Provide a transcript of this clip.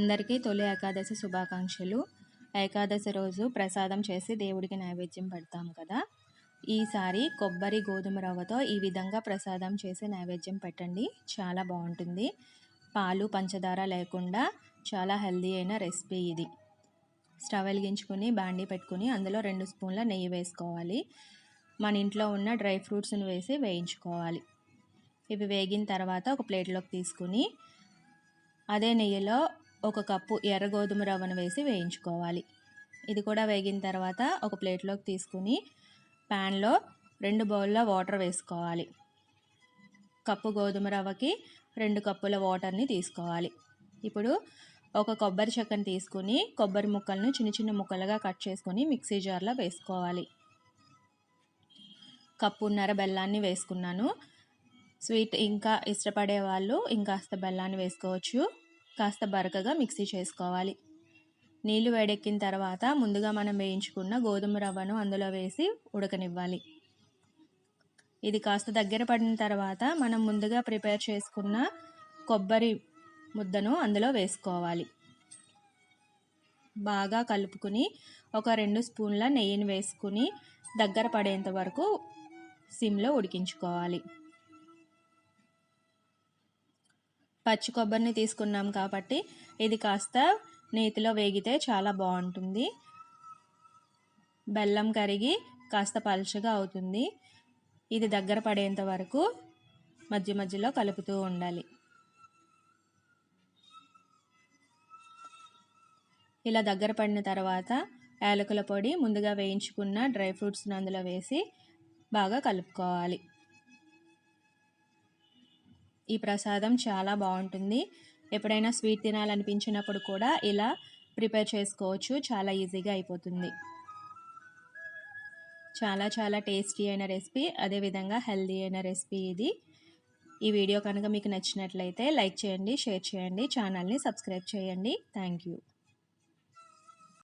అందరికీ తొలి ఏకాదశి శుభాకాంక్షలు. ఏకాదశి రోజు ప్రసాదం చేసి దేవుడికి నైవేద్యం పెడతాం కదా. ఈసారి కొబ్బరి గోధుమ రవ్వతో ఈ విధంగా ప్రసాదం చేసి నైవేద్యం పెట్టండి. చాలా బాగుంటుంది. పాలు పంచదార లేకుండా చాలా హెల్దీ అయిన రెసిపీ ఇది. స్టవ్ వెలిగించుకొని బాండీ పెట్టుకుని అందులో రెండు స్పూన్ల నెయ్యి వేసుకోవాలి. మన ఇంట్లో ఉన్న డ్రై ఫ్రూట్స్ని వేసి వేయించుకోవాలి. ఇవి వేగిన తర్వాత ఒక ప్లేట్లోకి తీసుకుని అదే నెయ్యిలో ఒక కప్పు ఎర్ర గోధుమ రవ్వను వేసి వేయించుకోవాలి. ఇది కూడా వేగిన తర్వాత ఒక ప్లేట్లోకి తీసుకుని ప్యాన్లో రెండు బౌల్లో వాటర్ వేసుకోవాలి. కప్పు గోధుమ రవ్వకి రెండు కప్పుల వాటర్ని తీసుకోవాలి. ఇప్పుడు ఒక కొబ్బరి చెక్కను తీసుకుని కొబ్బరి ముక్కలను చిన్న చిన్న ముక్కలుగా కట్ చేసుకొని మిక్సీ జార్లో వేసుకోవాలి. కప్పున్నర బెల్లాన్ని వేసుకున్నాను. స్వీట్ ఇంకా ఇష్టపడే వాళ్ళు ఇంకాస్త బెల్లాన్ని వేసుకోవచ్చు. కాస్త బరకగా మిక్సీ చేసుకోవాలి. నీళ్ళు వేడెక్కిన తర్వాత ముందుగా మనం వేయించుకున్న గోధుమ రవ్వను అందులో వేసి ఉడకనివ్వాలి. ఇది కాస్త దగ్గర పడిన తర్వాత మనం ముందుగా ప్రిపేర్ చేసుకున్న కొబ్బరి ముద్దను అందులో వేసుకోవాలి. బాగా కలుపుకుని ఒక రెండు స్పూన్ల నెయ్యిని వేసుకుని దగ్గర పడేంత వరకు సిమ్లో ఉడికించుకోవాలి. పచ్చి కొబ్బరిని తీసుకున్నాం కాబట్టి ఇది కాస్త నేతిలో వేగితే చాలా బాగుంటుంది. బెల్లం కరిగి కాస్త పలుచగా అవుతుంది. ఇది దగ్గర పడేంత వరకు మధ్య మధ్యలో కలుపుతూ ఉండాలి. ఇలా దగ్గర పడిన తర్వాత యాలకుల పొడి ముందుగా వేయించుకున్న డ్రై ఫ్రూట్స్ని అందులో వేసి బాగా కలుపుకోవాలి. ఈ ప్రసాదం చాలా బాగుంటుంది. ఎప్పుడైనా స్వీట్ తినాలనిపించినప్పుడు కూడా ఇలా ప్రిపేర్ చేసుకోవచ్చు. చాలా ఈజీగా అయిపోతుంది. చాలా చాలా టేస్టీ అయిన రెసిపీ అదేవిధంగా హెల్దీ అయిన రెసిపీ ఇది. ఈ వీడియో కనుక మీకు నచ్చినట్లయితే లైక్ చేయండి షేర్ చేయండి ఛానల్ని సబ్స్క్రైబ్ చేయండి. Thank you.